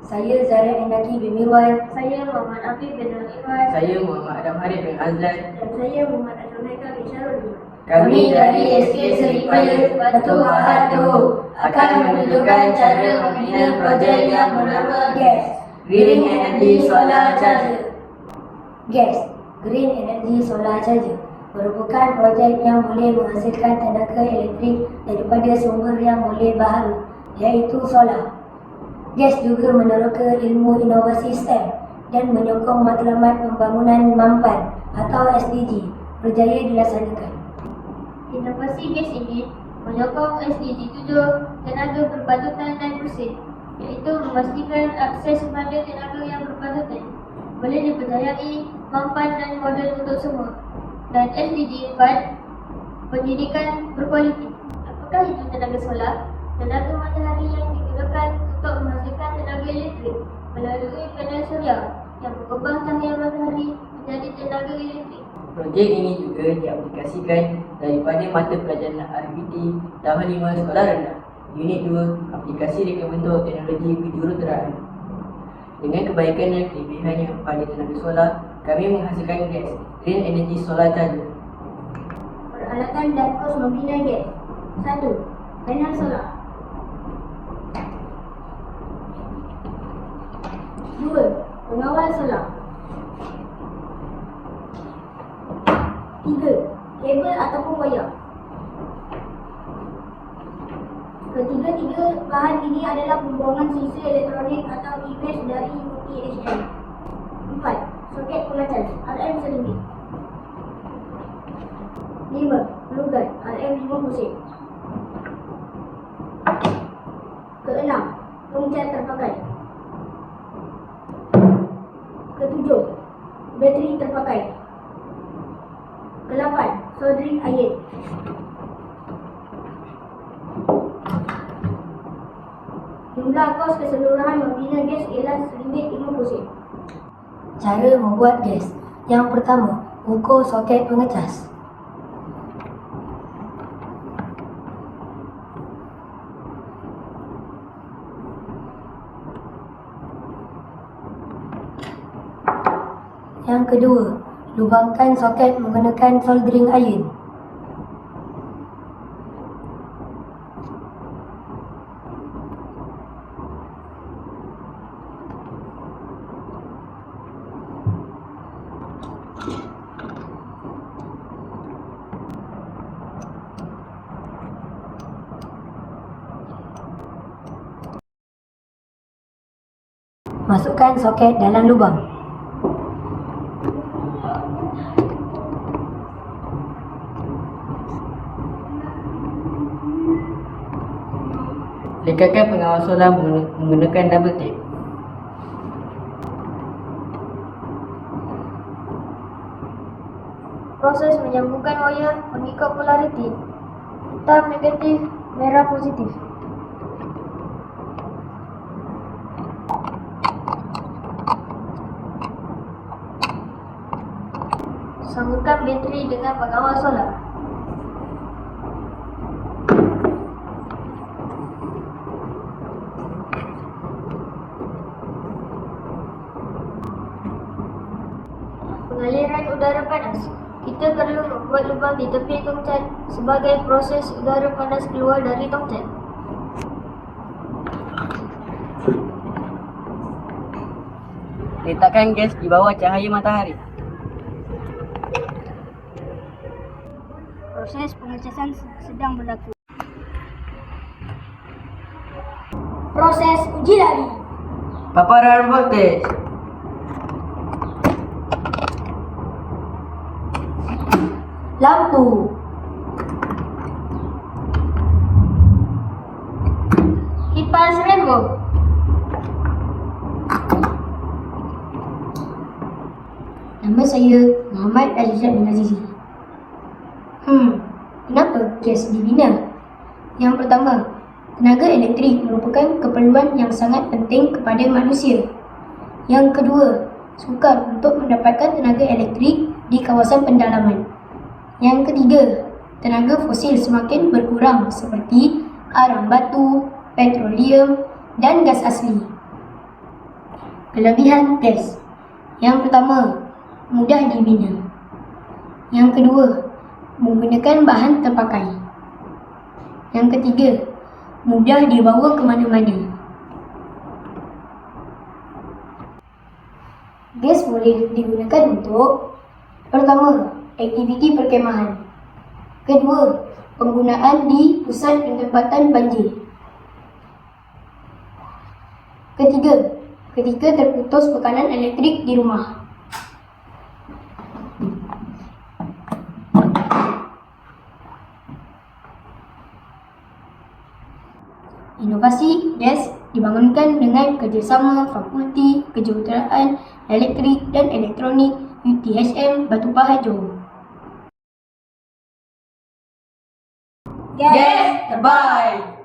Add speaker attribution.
Speaker 1: Saya Zara Endaki bin Mirwan.
Speaker 2: Saya Muhammad Afif bin Iwan
Speaker 3: Saya Muhammad Adam Harif bin Azlan.
Speaker 2: dan saya Muhammad Azul Haikal bin Syarul.
Speaker 3: Kami dari SK Seripaya Batu Hatu akan menunjukkan cara membina projek yang bernama GAS Green Energy Solar Charger.
Speaker 1: GAS Green Energy Solar Charger merupakan projek yang boleh menghasilkan tenaga elektrik daripada sumber yang boleh baharu iaitu solar. GAS juga meneroka ilmu inovasi STEM dan menyokong matlamat pembangunan mampan atau SDG berjaya dilaksanakan.
Speaker 2: Inovasi gas ini menyokong SDG 7 tenaga berpatutan dan bersih iaitu memastikan akses kepada tenaga yang berpatutan boleh dipercayai, mampan dan modal untuk semua dan SDG 4 pendidikan berkualiti. Apakah itu tenaga solar? Tenaga matahari yang digunakan untuk menghasilkan tenaga elektrik melalui panel surya yang mengubah cahaya matahari menjadi tenaga elektrik.
Speaker 3: Projek ini juga diaplikasikan daripada mata pelajaran RBT tahun 5 sekolah rendah. Unit 2, aplikasi reka bentuk teknologi kejuruteraan. Dengan kebaikan dan kelebihannya pada tenaga solar, kami menghasilkan gas Green Energy Solar Charger.
Speaker 2: Peralatan dan kos membina gas. 1. Panel solar. 2. Pengawal solar. 3. Kabel ataupun wayar. Ketiga-tiga bahan ini adalah pembuangan sisa elektronik atau e-waste dari UPHM. 4. Soket pengacas RM RM Lima, Lugat RM50 sen. Keenam, Pengcat terpakai. Ketujuh, Bateri terpakai. Kelapan, Soldering air. Jumlah kos keseluruhan membina gas ialah RM1.50 sen.
Speaker 1: Cara membuat gas. Yang pertama, ukur soket pengecas. Yang kedua, lubangkan soket menggunakan soldering iron. Masukkan soket dalam lubang.
Speaker 3: Lekatkan pengawal solar mengguna- menggunakan double tape.
Speaker 2: Proses menyambungkan wayar mengikut polariti. Hitam negatif, merah positif. Sambungkan bateri dengan pengawal solar. Pengaliran udara panas. Kita perlu membuat lubang di tepi tongcat sebagai proses udara panas keluar dari tongcat.
Speaker 3: Letakkan gas di bawah cahaya matahari.
Speaker 2: Proses pengecasan sedang berlaku. Proses uji lari.
Speaker 3: Paparan voltage.
Speaker 1: Lampu.
Speaker 2: Kipas rainbow.
Speaker 1: Nama saya Muhammad Azizat bin Azizi. Hmm, kenapa gas dibina? Yang pertama, tenaga elektrik merupakan keperluan yang sangat penting kepada manusia. Yang kedua, sukar untuk mendapatkan tenaga elektrik di kawasan pendalaman. Yang ketiga, tenaga fosil semakin berkurang seperti arang batu, petroleum dan gas asli. Kelebihan gas. Yang pertama, mudah dibina. Yang kedua, menggunakan bahan terpakai. Yang ketiga, mudah dibawa ke mana-mana. Gas boleh digunakan untuk Pertama, aktiviti perkemahan. Kedua, penggunaan di pusat penempatan banjir. Ketiga, ketika terputus bekanan elektrik di rumah. Inovasi gas dibangunkan dengan kerjasama Fakulti Kejuruteraan Elektrik dan Elektronik UTHM Batu Pahat Johor.
Speaker 3: Get, Get by.